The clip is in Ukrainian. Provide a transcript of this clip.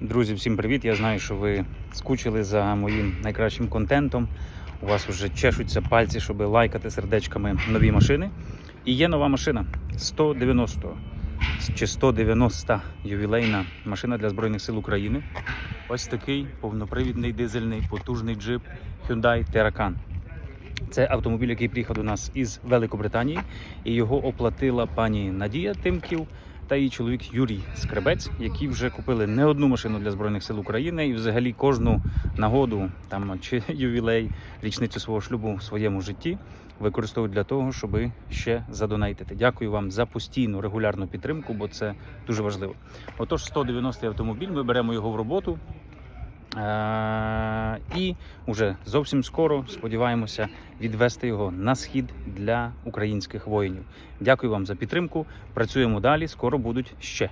Друзі, всім привіт! Я знаю, що ви скучили за моїм найкращим контентом. У вас вже чешуться пальці, щоб лайкати сердечками нові машини. І є нова машина 190 чи 190 ювілейна машина для Збройних сил України. Ось такий повнопривідний дизельний потужний джип Hyundai Terracan. Це автомобіль, який приїхав до нас із Великобританії, і його оплатила пані Надія Тимків та її чоловік Юрій Скребець, які вже купили не одну машину для збройних сил України і взагалі кожну нагоду там чи ювілей, річницю свого шлюбу в своєму житті використовують для того, щоб ще задонайтити. Дякую вам за постійну регулярну підтримку, бо це дуже важливо. Отож, 190-й автомобіль. Ми беремо його в роботу. І вже зовсім скоро сподіваємося відвести його на схід для українських воїнів. Дякую вам за підтримку. Працюємо далі. Скоро будуть ще.